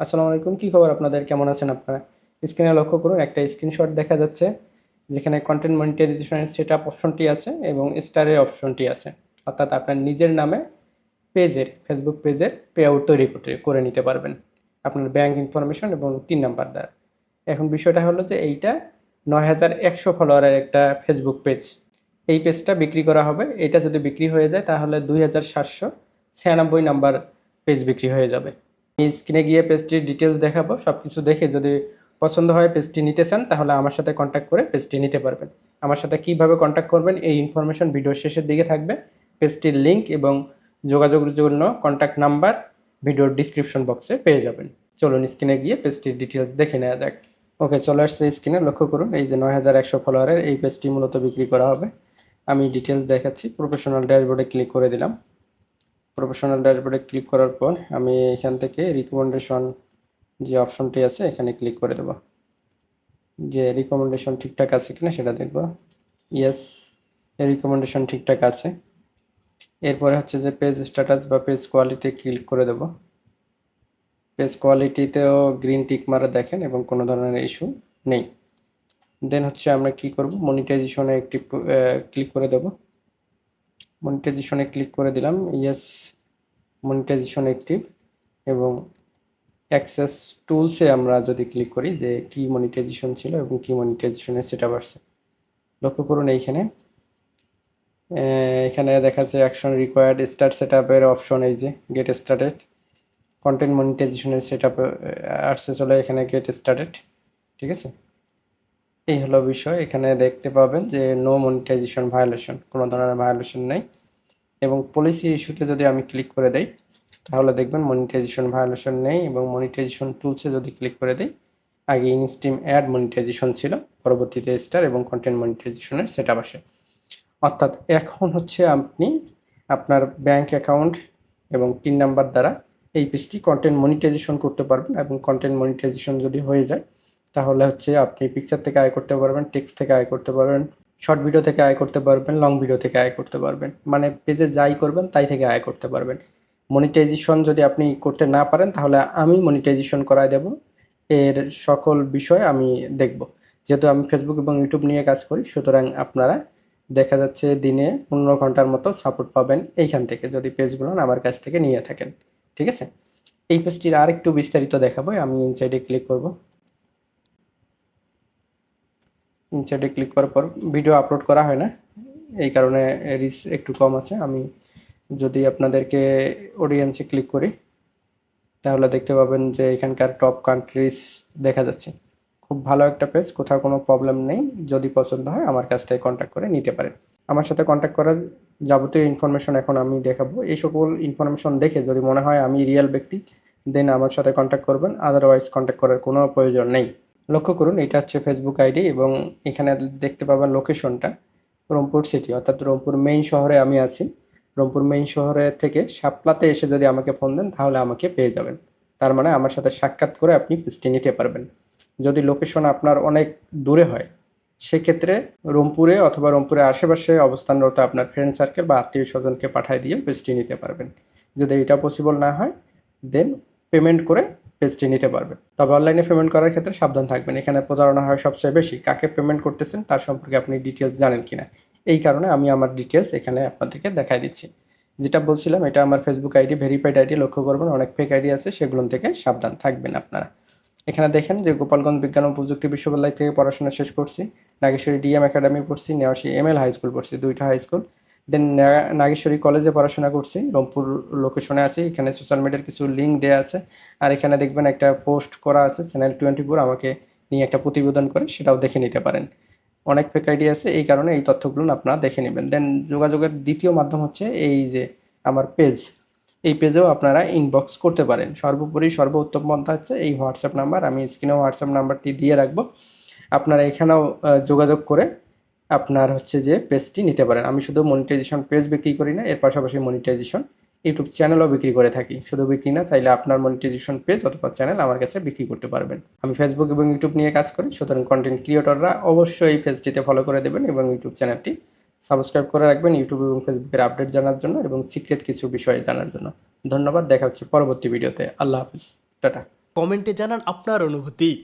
আসসালামু আলাইকুম, কী খবর আপনাদের? কেমন আছেন আপনারা? স্ক্রিনে লক্ষ্য করুন, একটা স্ক্রিনশট দেখা যাচ্ছে, যেখানে কন্টেন্ট মনিটাইজেশনের সেট আপ অপশনটি আছে এবং স্টারের অপশনটি আছে। অর্থাৎ আপনার নিজের নামে পেজের ফেসবুক পেজের পে আউট তৈরি করতে, করে নিতে পারবেন। আপনার ব্যাংক ইনফরমেশন এবং তিন নাম্বার দ্বারা। এখন বিষয়টা হলো যে এইটা নয় হাজার একশো ফলোয়ারের একটা ফেসবুক পেজ এই পেজটা বিক্রি করা হবে। এটা যদি বিক্রি হয়ে যায়, তাহলে দুই হাজার সাতশো ছিয়ানব্বই নাম্বার পেজ বিক্রি হয়ে যাবে। স্ক্রিনে গিয়ে পেজটির ডিটেলস দেখাবো সব কিছু দেখে যদি পছন্দ হয় পেজটি নিতে চান, তাহলে আমার সাথে কন্ট্যাক্ট করে পেজটি নিতে পারবেন। আমার সাথে কীভাবে কন্ট্যাক্ট করবেন, এই ইনফরমেশন ভিডিওর শেষের দিকে থাকবে। পেজটির লিঙ্ক এবং যোগাযোগের জন্য কন্ট্যাক্ট নাম্বার ভিডিওর ডিসক্রিপশন বক্সে পেয়ে যাবেন। চলুন স্ক্রিনে গিয়ে পেজটির ডিটেলস দেখে নেওয়া যাক। ওকে চলে আসছে স্ক্রিনে লক্ষ্য করুন, এই যে নয় হাজার একশো ফলোয়ারের এই পেজটি মূলত বিক্রি করা হবে। আমি ডিটেলস দেখাচ্ছি প্রফেশনাল ড্যাশবোর্ডে ক্লিক করে দিলাম। প্রফেশনাল ড্যাশবোর্ডে ক্লিক করার পর আমি এখান থেকে রিকমেন্ডেশন যে অপশনটি আছে, এখানে ক্লিক করে দেব। যে রিকমেন্ডেশন ঠিকঠাক আছে কিনা সেটা দেখব। ইয়েস রিকমেন্ডেশন ঠিকঠাক আছে। এরপরে হচ্ছে যে পেজ স্ট্যাটাস বা পেজ কোয়ালিটি ক্লিক করে দেব। পেজ কোয়ালিটিতেও গ্রিন টিক মারা দেখেন এবং কোনো ধরনের ইস্যু নেই। দেন হচ্ছে আমরা কি করব? মনিটাইজেশনে একটি ক্লিক করে দেব। মনিটাইজেশনে ক্লিক করে দিলাম ইয়েস মনিটাইজেশন অ্যাক্টিভ এবং অ্যাক্সেস টুলসে আমরা যদি ক্লিক করি যে কি মনিটাইজেশন ছিল এবং কি মনিটাইজেশনের সেট আপ লক্ষ্য করুন এইখানে। এখানে দেখা যাচ্ছে অ্যাকশন রিকোয়ার্ড স্টার্ট সেট আপের অপশন এই যে গেট স্টার্টেড কন্টেন্ট মনিটাইজেশনের সেট আপ আসছে, চলে এখানে গেট স্টার্টেড ঠিক আছে? এই হলো বিষয়। এখানে দেখতে পাবেন যে নো মনিটাইজেশন ভায়োলেশন কোনো ধরনের ভায়োলেশন নেই। এবং পলিসি ইস্যুতে যদি আমি ক্লিক করে দেই, তাহলে দেখবেন মনিটাইজেশন ভায়োলেশন নেই এবং মনিটাইজেশন টুলসে যদি ক্লিক করে দিই, আগে ইনস্টিম অ্যাড মনিটাইজেশন ছিল, পরবর্তীতে স্টার এবং কন্টেন্ট মনিটাইজেশনের সেট আসে। অর্থাৎ এখন হচ্ছে আপনি আপনার ব্যাংক অ্যাকাউন্ট এবং পিন নাম্বার দ্বারা এই পেজটি কন্টেন্ট মনিটাইজেশন করতে পারবেন এবং কন্টেন্ট মনিটাইজেশন যদি হয়ে যায় তাহলে হচ্ছে আপনি পিকচার থেকে আয় করতে পারবেন টেক্সট থেকে আয় করতে পারবেন শর্ট ভিডিও থেকে আয় করতে পারবেন লং ভিডিও থেকে আয় করতে পারবেন। মানে পেজে যাই করবেন, তাই থেকে আয় করতে পারবেন। মনিটাইজেশন যদি আপনি করতে না পারেন, তাহলে আমি মনিটাইজেশন করায় দেব। এর সকল বিষয় আমি দেখব। যেহেতু আমি ফেসবুক এবং ইউটিউব নিয়ে কাজ করি, সুতরাং আপনারা দেখা যাচ্ছে দিনে পনেরো ঘণ্টার মতো সাপোর্ট পাবেন এইখান থেকে, যদি পেজগুলো আমার কাছ থেকে নিয়ে থাকেন। ঠিক আছে? এই পেজটির আর একটু বিস্তারিত দেখাবো, আমি ইনসাইডে ক্লিক করব। ইনসাইডে ক্লিক করার পর ভিডিও আপলোড করা হয় না। এই কারণে রিস একটু কম আছে। আমি যদি আপনাদেরকে অডিয়েন্সে ক্লিক করি, তাহলে দেখতে পাবেন যে এখানকার টপ কান্ট্রিজ দেখা যাচ্ছে। খুব ভালো একটা পেজ কোথাও কোনো প্রবলেম নেই। যদি পছন্দ হয়, আমার কাছ থেকে কন্ট্যাক্ট করে নিতে পারেন। আমার সাথে কন্ট্যাক্ট করার যাবতীয় ইনফরমেশন এখন আমি দেখাবো। এই সকল ইনফরমেশন দেখে যদি মনে হয় আমি রিয়েল ব্যক্তি দেন আমার সাথে কন্ট্যাক্ট করবেন। আদারওয়াইজ কন্ট্যাক্ট করার কোনো প্রয়োজন নেই। লক্ষ্য করুন, এটা হচ্ছে ফেসবুক আইডি এবং এখানে দেখতে পাবেন লোকেশনটা রংপুর সিটি অর্থাৎ রংপুর মেইন শহরে আমি আছি। রংপুর মেইন শহরে থেকে সাপলাতে এসে যদি আমাকে ফোন দেন, তাহলে আমাকে পেয়ে যাবেন। তার মানে আমার সাথে সাক্ষাৎ করে আপনি পেজটি নিতে পারবেন। যদি লোকেশন আপনার অনেক দূরে হয়, সেক্ষেত্রে রংপুরে অথবা রংপুরের আশেপাশে অবস্থানরত আপনার ফ্রেন্ড সার্কেল বা আত্মীয় স্বজনকে পাঠিয়ে দিয়ে পেজটি নিতে পারবেন। যদি এটা পসিবল না হয় দেন পেমেন্ট করে পেজটি নিতে পারবেন। তবে অনলাইনে পেমেন্ট করার ক্ষেত্রে সাবধান থাকবেন। এখানে প্রতারণা হয় সবচেয়ে বেশি। কাকে পেমেন্ট করতেছেন তার সম্পর্কে আপনি ডিটেলস জানেন কিনা। এই কারণে আমি আমার ডিটেলস এখানে আপনাদেরকে দেখাই দিচ্ছি। যেটা বলছিলাম, এটা আমার ফেসবুক আইডি ভেরিফাইড আইডি লক্ষ্য করবেন। অনেক ফেক আইডি আছে সেগুলো থেকে সাবধান থাকবেন আপনারা। এখানে দেখেন যে গোপালগঞ্জ বিজ্ঞান ও প্রযুক্তি বিশ্ববিদ্যালয় থেকে পড়াশোনা শেষ করছি। নাগেশ্বরী ডিএম একাডেমি পড়ছি, Newashi M L high school পড়ছি, দুইটা হাই স্কুল দেন নাগেশ্বরী কলেজে পড়াশোনা করছি, রংপুর লোকেশনে আছি, এখানে সোশ্যাল মিডিয়ার কিছু লিঙ্ক দেওয়া আছে। আর এখানে দেখবেন একটা পোস্ট করা আছে চ্যানেল টোয়েন্টি ফোর আমাকে নিয়ে একটা প্রতিবেদন করে, সেটাও দেখে নিতে পারেন। অনেক ফেক আইডি আছে, এই কারণে এই তথ্যগুলো আপনারা দেখে নেবেন। দেন যোগাযোগের দ্বিতীয় মাধ্যম হচ্ছে এই যে আমার পেজ এই পেজেও আপনারা ইনবক্স করতে পারেন। সর্বোপরি সর্বোত্তম পন্থা হচ্ছে এই হোয়াটসঅ্যাপ নাম্বার আমি স্ক্রিনে হোয়াটসঅ্যাপ নাম্বারটি দিয়ে রাখব। আপনারা এখানেও যোগাযোগ করে আপনার হচ্ছে যে পেজটি নিতে পারেন। আমি শুধু মনিটাইজেশন পেজ বিক্রি করি না, এর পাশাপাশি মনিটাইজেশন ইউটিউব চ্যানেলও বিক্রি করে থাকি। শুধু বিক্রি না, চাইলে আপনার মনিটাইজেশন পেজ অথবা চ্যানেল আমার কাছে বিক্রি করতে পারবেন। আমি ফেসবুক এবং ইউটিউব নিয়ে কাজ করি, সুতরাং কন্টেন্ট ক্রিয়েটররা অবশ্যই এই পেজটিতে ফলো করে দেবেন এবং ইউটিউব চ্যানেলটি সাবস্ক্রাইব করে রাখবেন ইউটিউব এবং ফেসবুকের আপডেট জানার জন্য এবং সিক্রেট কিছু বিষয়ে জানার জন্য। ধন্যবাদ, দেখা হচ্ছে পরবর্তী ভিডিওতে আল্লাহ হাফিজ। টাটা। কমেন্টে জানান আপনার অনুভূতি।